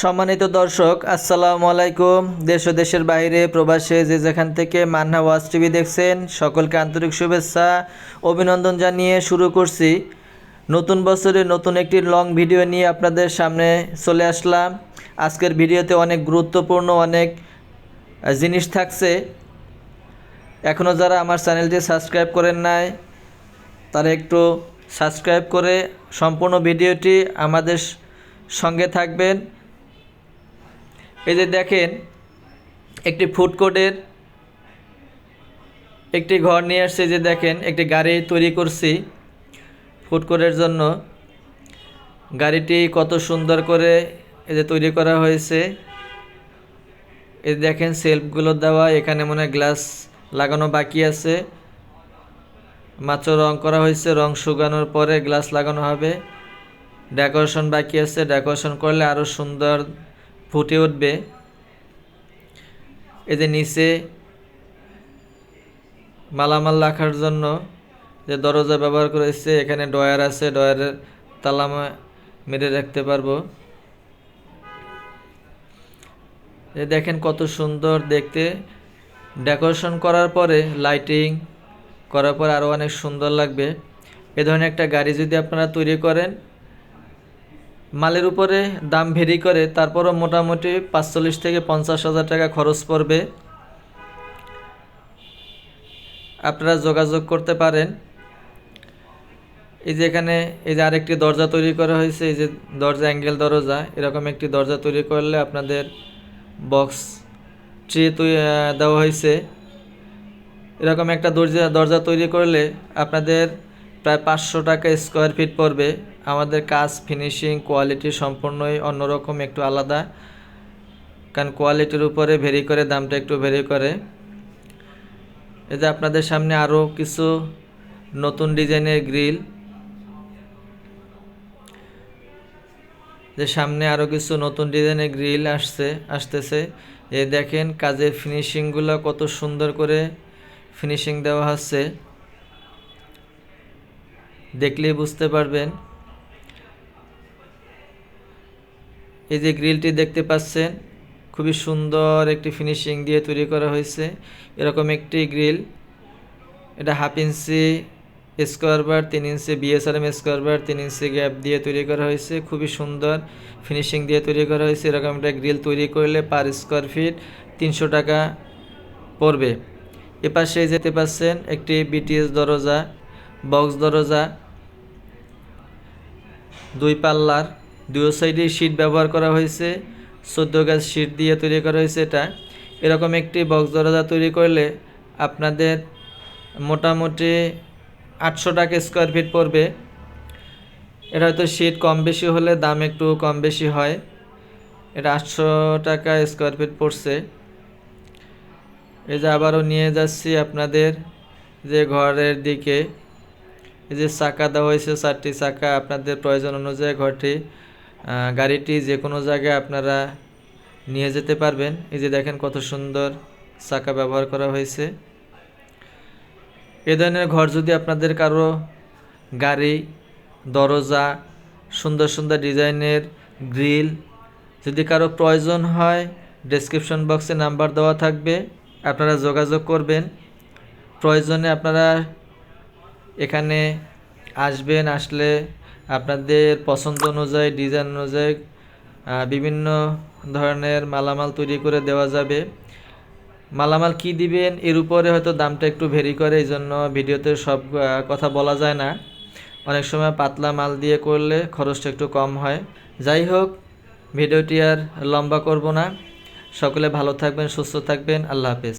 সম্মানিত দর্শক, আসসালামু আলাইকুম। দেশ ও দেশের বাইরে, প্রবাসে যে যেখান থেকে মান্না ওয়াজ টিভি দেখছেন, সকলকে আন্তরিক শুভেচ্ছা, অভিনন্দন জানিয়ে শুরু করছি। নতুন বছরে নতুন একটি লং ভিডিও নিয়ে আপনাদের সামনে চলে আসলাম। আজকের ভিডিওতে অনেক গুরুত্বপূর্ণ অনেক জিনিস থাকছে। এখনও যারা আমার চ্যানেলটি সাবস্ক্রাইব করেন নাই, তারা একটু সাবস্ক্রাইব করে সম্পূর্ণ ভিডিওটি আমাদের সঙ্গে থাকবেন। এই যে দেখেন, একটি ফুড কোর্টের একটি ঘর নিয়ে আসছে যে দেখেন, একটি গাড়ি তৈরি করছি। ফুড কোর্টের জন্য গাড়িটি কত সুন্দর করে এই যে তৈরি করা হয়েছে। এই দেখেন, সেলফগুলো দেওয়া, এখানে মনে গ্লাস লাগানো বাকি আছে। মাত্র রং করা হয়েছে, রং শুকানোর পরে গ্লাস লাগানো হবে। ডেকোরেশন বাকি আছে ডেকোরেশন করলে আরও সুন্দর ফুটে উঠবে। এই যে নিচে মালামাল রাখার জন্য যে দরজা ব্যবহার করেছে, এখানে ডয়ার আছে ডয়ারের তালা মা- মেরে রাখতে পারব। দেখেন কত সুন্দর দেখতে। ডেকোরেশন করার পরে, লাইটিং করার পর আরও অনেক সুন্দর লাগবে। এ ধরনের একটা গাড়ি যদি আপনারা তৈরি করেন মালের উপরে দাম ভেরি করে, তারপরও মোটামুটি পাঁচচল্লিশ থেকে পঞ্চাশ হাজার টাকা খরচ পড়বে। আপনারা যোগাযোগ করতে পারেন। এই যে এখানে, এই যে আরেকটি দরজা তৈরি করা হয়েছে, এই যে দরজা অ্যাঙ্গেল দরজা, এরকম একটি দরজা তৈরি করলে আপনাদের বক্স ট্রি দেওয়া হয়েছে। এরকম একটা দরজা দরজা তৈরি করলে আপনাদের প্রায় পাঁচশো টাকা স্কোয়ার ফিট পড়বে। আমাদের কাজ ফিনিশিং কোয়ালিটি সম্পূর্ণই অন্যরকম, একটু আলাদা। কারণ কোয়ালিটির উপরে ভেরি করে, দামটা একটু ভেরি করে। এই যে আপনাদের সামনে আরও কিছু নতুন ডিজাইনের গ্রিল যে সামনে আরও কিছু নতুন ডিজাইনের গ্রিল আসছে, আসতেছে। এই দেখেন কাজের ফিনিশিংগুলো কত সুন্দর করে ফিনিশিং দেওয়া হচ্ছে। দেখলেই বুঝতে পারবেন। এই যে গ্রিলটি দেখতে পাচ্ছেন, খুবই সুন্দর একটি ফিনিশিং দিয়ে তৈরি করা হয়েছে। এরকম একটি গ্রিল, এটা হাফ ইঞ্চি স্কোয়ার বার, তিন ইঞ্চি বিএসআরএম স্কোয়ার বার, তিন ইঞ্চি গ্যাপ দিয়ে তৈরি করা হয়েছে। খুবই সুন্দর ফিনিশিং দিয়ে তৈরি করা হয়েছে। এরকম একটা গ্রিল তৈরি করলে পার স্কোয়ার ফিট তিনশো টাকা পড়বে। এপাশে যেতে পাচ্ছেন, একটি বিটিএস দরজা বক্স দরজা দুই পাল্লার দুই সাইডে শীট ব্যবহার করা হয়েছে। চোদ্দ গাছ শীট দিয়ে তৈরি করা হয়েছে এটা। এরকম একটি বক্স দরজা তৈরি করলে আপনাদের মোটামুটি আটশো টাকা স্কোয়ার ফিট পড়বে। এটা হয়তো শীট কম বেশি হলে দাম একটু কম বেশি হয়। এটা আটশো টাকা স্কোয়ার ফিট পড়ছে। এই যে আবারও নিয়ে যাচ্ছি আপনাদের যে ঘরের দিকে। এই যে চাকা দেওয়া হয়েছে, চারটি চাকা আপনাদের প্রয়োজন অনুযায়ী ঘরটি গাড়িটি যে কোনো জায়গায় আপনারা নিয়ে যেতে পারবেন। এই যে দেখেন কত সুন্দর চাকা ব্যবহার করা হয়েছে। এ ধরনের ঘর যদি আপনাদের কারও গাড়ি, দরজা, সুন্দর সুন্দর ডিজাইনের গ্রিল যদি কারও প্রয়োজন হয় ডেসক্রিপশন বক্সে নাম্বার দেওয়া থাকবে। আপনারা যোগাযোগ করবেন। প্রয়োজনে আপনারা এখানে আসবেন, আসলে আপনাদের পছন্দ অনুযায়ী ডিজাইন অনুযায়ী বিভিন্ন ধরনের মালামাল তৈরি করে দেওয়া যাবে। মালামাল কি দিবেন, এর উপরে হয়তো দামটা একটু ভেরি করে এই জন্য ভিডিওতে সব কথা বলা যায় না। অনেক সময় পাতলা মাল দিয়ে করলে খরচটা একটু কম হয়। যাই হোক, ভিডিওটি আর লম্বা করব না। সকলে ভালো থাকবেন, সুস্থ থাকবেন। আল্লাহ হাফেজ।